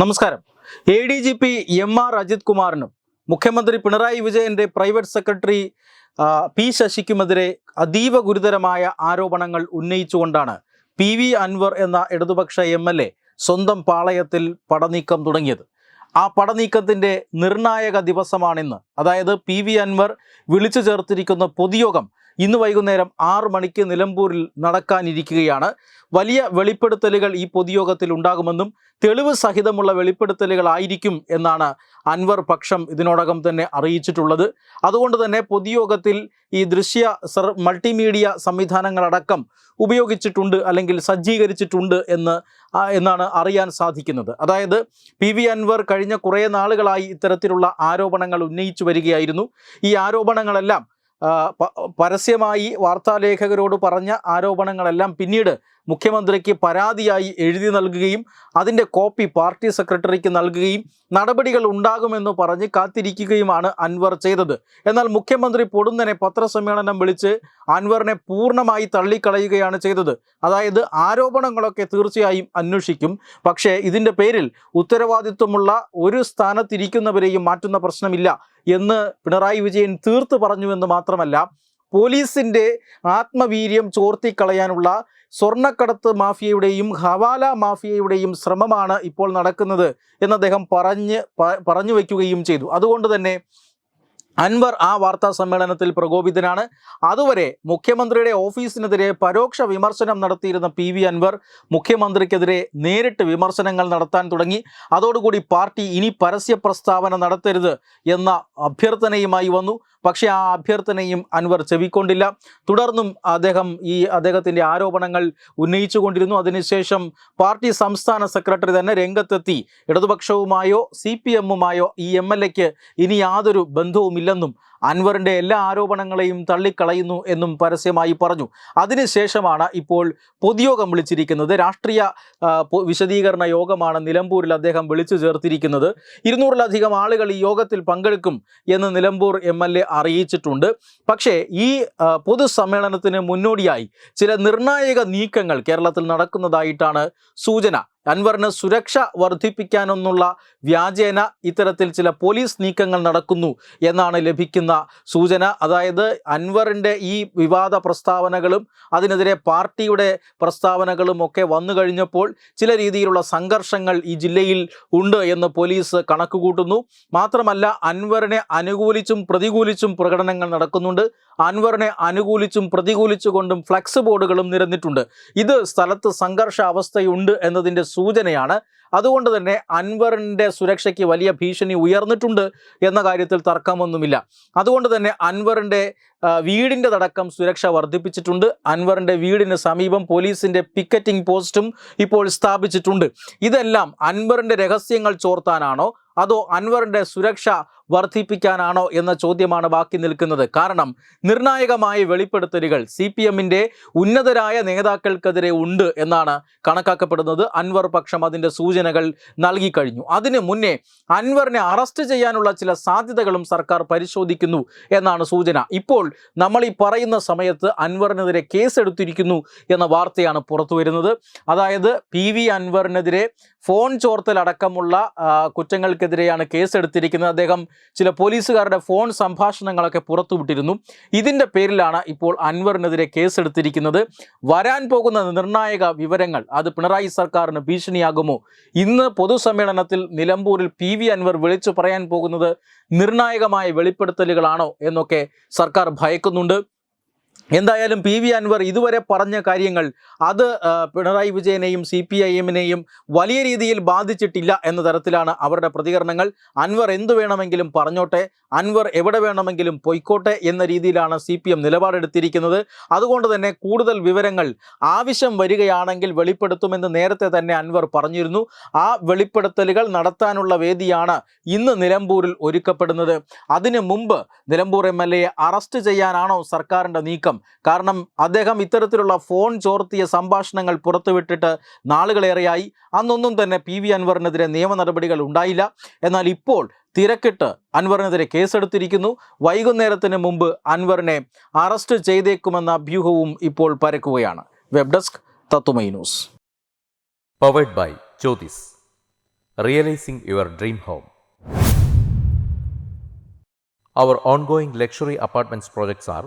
നമസ്കാരം. A D G P M R Ajith കുമാറിനും മുഖ്യമന്ത്രി പിണറായി വിജയന്റെ പ്രൈവറ്റ് സെക്രട്ടറി പി ശശിക്കുമെതിരെ അതീവ ഗുരുതരമായ ആരോപണങ്ങൾ ഉന്നയിച്ചുകൊണ്ടാണ് പി വി അൻവർ എന്ന ഇടതുപക്ഷ എം എൽ എ സ്വന്തം പാളയത്തിൽ പടനീക്കം തുടങ്ങിയത്. ആ പടനീക്കത്തിന്റെ നിർണായക ദിവസമാണിന്ന്. അതായത് പി വി അൻവർ വിളിച്ചു ചേർത്തിരിക്കുന്ന പൊതുയോഗം ഇന്ന് വൈകുന്നേരം ആറ് മണിക്ക് നിലമ്പൂരിൽ നടക്കാനിരിക്കുകയാണ്. വലിയ വെളിപ്പെടുത്തലുകൾ ഈ പൊതുയോഗത്തിൽ ഉണ്ടാകുമെന്നും തെളിവ് സഹിതമുള്ള വെളിപ്പെടുത്തലുകളായിരിക്കും എന്നാണ് അൻവർ പക്ഷം ഇതിനോടകം തന്നെ അറിയിച്ചിട്ടുള്ളത്. അതുകൊണ്ട് തന്നെ പൊതുയോഗത്തിൽ ഈ ദൃശ്യ സർ മൾട്ടിമീഡിയ സംവിധാനങ്ങളടക്കം ഉപയോഗിച്ചിട്ടുണ്ട് അല്ലെങ്കിൽ സജ്ജീകരിച്ചിട്ടുണ്ട് എന്ന് എന്നാണ് അറിയാൻ സാധിക്കുന്നത്. അതായത് പി വി അൻവർ കഴിഞ്ഞ കുറേ നാളുകളായി ഇത്തരത്തിലുള്ള ആരോപണങ്ങൾ ഉന്നയിച്ചു വരികയായിരുന്നു. ഈ ആരോപണങ്ങളെല്ലാം പരസ്യമായി വാർത്താലേഖകരോട് പറഞ്ഞ ആരോപണങ്ങളെല്ലാം പിന്നീട് മുഖ്യമന്ത്രിക്ക് പരാതിയായി എഴുതി നൽകുകയും അതിന്റെ കോപ്പി പാർട്ടി സെക്രട്ടറിക്ക് നൽകുകയും നടപടികൾ ഉണ്ടാകുമെന്ന് പറഞ്ഞ് കാത്തിരിക്കുകയുമാണ് അൻവർ ചെയ്തത്. എന്നാൽ മുഖ്യമന്ത്രി പൊടുന്നനെ പത്രസമ്മേളനം വിളിച്ച് അൻവറിനെ പൂർണമായി തള്ളിക്കളയുകയാണ് ചെയ്തത്. അതായത് ആരോപണങ്ങളൊക്കെ തീർച്ചയായും അന്വേഷിക്കും. പക്ഷേ ഇതിന്റെ പേരിൽ ഉത്തരവാദിത്വമുള്ള ഒരു സ്ഥാനത്തിരിക്കുന്നവരെയും മാറ്റുന്ന പ്രശ്നമില്ല എന്ന് പിണറായി വിജയൻ തീർത്ത് പറഞ്ഞുവെന്ന് മാത്രമല്ല പോലീസിന്റെ ആത്മവീര്യം ചോർത്തിക്കളയാനുള്ള സ്വർണക്കടത്ത് മാഫിയയുടെയും ഹവാല മാഫിയയുടെയും ശ്രമമാണ് ഇപ്പോൾ നടക്കുന്നത് എന്നദ്ദേഹം പറഞ്ഞ് പറഞ്ഞു വയ്ക്കുകയും ചെയ്തു. അതുകൊണ്ട് തന്നെ അൻവർ ആ വാർത്താ സമ്മേളനത്തിൽ പ്രകോപിതനാണ്. അതുവരെ മുഖ്യമന്ത്രിയുടെ ഓഫീസിനെതിരെ പരോക്ഷ വിമർശനം നടത്തിയിരുന്ന പി വി അൻവർ മുഖ്യമന്ത്രിക്കെതിരെ നേരിട്ട് വിമർശനങ്ങൾ നടത്താൻ തുടങ്ങി. അതോടുകൂടി പാർട്ടി ഇനി പരസ്യ പ്രസ്താവന നടത്തരുത് എന്ന അഭ്യർത്ഥനയുമായി വന്നു. പക്ഷേ ആ അഭ്യർത്ഥനയും അൻവർ ചെവിക്കൊണ്ടില്ല. തുടർന്നും അദ്ദേഹം ഈ അദ്ദേഹത്തിന്റെ ആരോപണങ്ങൾ ഉന്നയിച്ചുകൊണ്ടിരുന്നു. അതിനുശേഷം പാർട്ടി സംസ്ഥാന സെക്രട്ടറി തന്നെ രംഗത്തെത്തി. ഇടതുപക്ഷവുമായോ സി പി എമ്മുമായോ ഈ എം എൽ എക്ക് ഇനി യാതൊരു ബന്ധവുമില്ലെന്നും അൻവറിന്റെ എല്ലാ ആരോപണങ്ങളെയും തള്ളിക്കളയുന്നു എന്നും പരസ്യമായി പറഞ്ഞു. അതിനുശേഷമാണ് ഇപ്പോൾ പൊതുയോഗം വിളിച്ചിരിക്കുന്നത്. രാഷ്ട്രീയ വിശദീകരണ യോഗമാണ് നിലമ്പൂരിൽ അദ്ദേഹം വിളിച്ചു ചേർത്തിരിക്കുന്നത്. ഇരുന്നൂറിലധികം ആളുകൾ ഈ യോഗത്തിൽ പങ്കെടുക്കും എന്ന് നിലമ്പൂർ എം എൽ എ അറിയിച്ചിട്ടുണ്ട്. പക്ഷേ ഈ പൊതുസമ്മേളനത്തിന് മുന്നോടിയായി ചില നിർണായക നീക്കങ്ങൾ കേരളത്തിൽ നടക്കുന്നതായിട്ടാണ് സൂചന. അൻവറിന് സുരക്ഷ വർദ്ധിപ്പിക്കാനൊന്നുള്ള വ്യാജേന ഇത്തരത്തിൽ ചില പോലീസ് നീക്കങ്ങൾ നടക്കുന്നു എന്നാണ് ലഭിക്കുന്ന സൂചന അതായത് അൻവറിന്റെ ഈ വിവാദ പ്രസ്താവനകളും അതിനെതിരെ പാർട്ടിയുടെ പ്രസ്താവനകളും ഒക്കെ വന്നു കഴിഞ്ഞപ്പോൾ ചില രീതിയിലുള്ള സംഘർഷങ്ങൾ ഈ ജില്ലയിൽ ഉണ്ട് എന്ന് പോലീസ് കണക്കുകൂട്ടുന്നു. മാത്രമല്ല അൻവറിനെ അനുകൂലിച്ചും പ്രതികൂലിച്ചും പ്രകടനങ്ങൾ നടക്കുന്നുണ്ട്. അൻവറിനെ അനുകൂലിച്ചും പ്രതികൂലിച്ചുകൊണ്ടും ഫ്ലക്സ് ബോർഡുകളും നിരന്നിട്ടുണ്ട്. ഇത് സ്ഥലത്ത് സംഘർഷ അവസ്ഥയുണ്ട് എന്നതിന്റെ സൂചനയാണ്. അതുകൊണ്ട് തന്നെ അൻവറിന്റെ സുരക്ഷയ്ക്ക് വലിയ ഭീഷണി ഉയർന്നിട്ടുണ്ട് എന്ന കാര്യത്തിൽ തർക്കമൊന്നുമില്ല. അതുകൊണ്ട് തന്നെ അൻവറിന്റെ വീടിന്റെ തടക്കം സുരക്ഷ വർദ്ധിപ്പിച്ചിട്ടുണ്ട്. അൻവറിന്റെ വീടിന് സമീപം പോലീസിന്റെ പിക്കറ്റിംഗ് പോസ്റ്റും ഇപ്പോൾ സ്ഥാപിച്ചിട്ടുണ്ട്. ഇതെല്ലാം അൻവറിന്റെ രഹസ്യങ്ങൾ ചോർത്താനാണോ? അതോ അൻവറിന്റെ സുരക്ഷ വർദ്ധിപ്പിക്കാനാണോ എന്ന ചോദ്യമാണ് ബാക്കി നിൽക്കുന്നത്. കാരണം നിർണായകമായ വെളിപ്പെടുത്തലുകൾ സി പി എമ്മിന്റെ ഉന്നതരായ നേതാക്കൾക്കെതിരെ ഉണ്ട് എന്നാണ് കണക്കാക്കപ്പെടുന്നത്. അൻവർ പക്ഷം അതിന്റെ സൂചനകൾ നൽകിക്കഴിഞ്ഞു അതിന് മുന്നേ അൻവറിനെ അറസ്റ്റ് ചെയ്യാനുള്ള ചില സാധ്യതകളും സർക്കാർ പരിശോധിക്കുന്നു എന്നാണ് സൂചന. ഇപ്പോൾ നമ്മൾ ഈ പറയുന്ന സമയത്ത് അൻവറിനെതിരെ കേസെടുത്തിരിക്കുന്നു എന്ന വാർത്തയാണ് പുറത്തു വരുന്നത്. അതായത് പി വി അൻവറിനെതിരെ ഫോൺ ചോർത്തലടക്കമുള്ള കുറ്റങ്ങൾക്കെതിരെയാണ് കേസെടുത്തിരിക്കുന്നത്. അദ്ദേഹം ചില പോലീസുകാരുടെ ഫോൺ സംഭാഷണങ്ങളൊക്കെ പുറത്തുവിട്ടിരുന്നു. ഇതിന്റെ പേരിലാണ് ഇപ്പോൾ അൻവറിനെതിരെ കേസെടുത്തിരിക്കുന്നത്. വരാൻ പോകുന്ന നിർണായക വിവരങ്ങൾ അത് പിണറായി സർക്കാരിന് ഭീഷണിയാകുമോ? ഇന്ന് പൊതുസമ്മേളനത്തിൽ നിലമ്പൂരിൽ പി വി അൻവർ വിളിച്ചു പറയാൻ പോകുന്നത് നിർണായകമായ വെളിപ്പെടുത്തലുകളാണോ എന്നൊക്കെ സർക്കാർ ഭയക്കുന്നുണ്ട്. എന്തായാലും പി വി അൻവർ ഇതുവരെ പറഞ്ഞ കാര്യങ്ങൾ അത് പിണറായി വിജയനെയും സി പി ഐ എമ്മിനെയും വലിയ രീതിയിൽ ബാധിച്ചിട്ടില്ല എന്ന തരത്തിലാണ് അവരുടെ പ്രതികരണങ്ങൾ. അൻവർ എന്തു വേണമെങ്കിലും പറഞ്ഞോട്ടെ അൻവർ എവിടെ വേണമെങ്കിലും പൊയ്ക്കോട്ടെ എന്ന രീതിയിലാണ് സി പി എം നിലപാടെടുത്തിരിക്കുന്നത്. അതുകൊണ്ട് തന്നെ കൂടുതൽ വിവരങ്ങൾ ആവശ്യം വരികയാണെങ്കിൽ വെളിപ്പെടുത്തുമെന്ന് നേരത്തെ തന്നെ അൻവർ പറഞ്ഞിരുന്നു. ആ വെളിപ്പെടുത്തലുകൾ നടത്താനുള്ള വേദിയാണ് ഇന്ന് നിലമ്പൂരിൽ ഒരുക്കപ്പെടുന്നത്. അതിനു മുമ്പ് നിലമ്പൂർ എം അറസ്റ്റ് ചെയ്യാനാണോ സർക്കാരിന്റെ നീക്കം? കാരണം അദ്ദേഹം ഇത്തരത്തിലുള്ള ഫോൺ ചോർത്തിയ സംഭാഷണങ്ങൾ പുറത്തുവിട്ടിട്ട് നാളുകളേറെയായി. അന്നൊന്നും തന്നെ പി വി അൻവറിനെതിരെ നിയമ നടപടികൾ ഉണ്ടായില്ല. എന്നാൽ ഇപ്പോൾ തിരക്കിട്ട് അൻവറിനെതിരെ കേസെടുത്തിരിക്കുന്നു. വൈകുന്നേരത്തിന് മുമ്പ് അൻവറിനെ അറസ്റ്റ് ചെയ്തേക്കുമെന്ന അഭ്യൂഹവും ഇപ്പോൾ പരക്കുകയാണ്. Web desk Tatwamayi news. Powered by Jyothis realising your dream home. Our ongoing luxury apartments projects are